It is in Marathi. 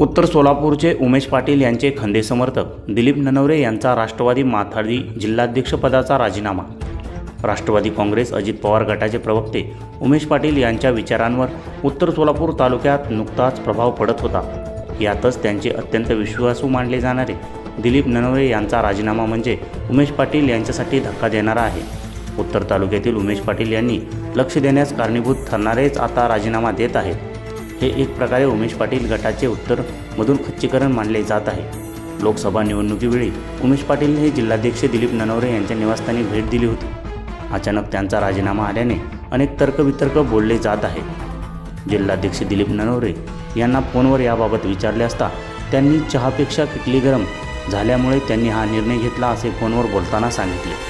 उत्तर सोलापूरचे उमेश पाटील यांचे खंदे समर्थक दिलीप ननवरे यांचा राष्ट्रवादी माथाडी जिल्हाध्यक्षपदाचा राजीनामा. राष्ट्रवादी काँग्रेस अजित पवार गटाचे प्रवक्ते उमेश पाटील यांच्या विचारांवर उत्तर सोलापूर तालुक्यात नुकताच प्रभाव पडत होता. यातच त्यांचे अत्यंत विश्वासू मानले जाणारे दिलीप ननवरे यांचा राजीनामा म्हणजे उमेश पाटील यांच्यासाठी धक्का देणारा आहे. उत्तर तालुक्यातील उमेश पाटील यांनी लक्ष देण्यास कारणीभूत ठरणारेच आता राजीनामा देत आहेत. हे एक प्रकारे उमेश पाटील गटाचे उत्तर मधून खच्चीकरण मानले जात आहे. लोकसभा निवडणुकीवेळी उमेश पाटील हे जिल्हाध्यक्ष दिलीप ननवरे यांच्या निवासस्थानी भेट दिली होती. अचानक त्यांचा राजीनामा आल्याने अनेक तर्कवितर्क बोलले जात आहे. जिल्हाध्यक्ष दिलीप ननवरे यांना फोनवर याबाबत विचारले असता त्यांनी चहापेक्षा किटली गरम झाल्यामुळे त्यांनी हा निर्णय घेतला असे फोनवर बोलताना सांगितले.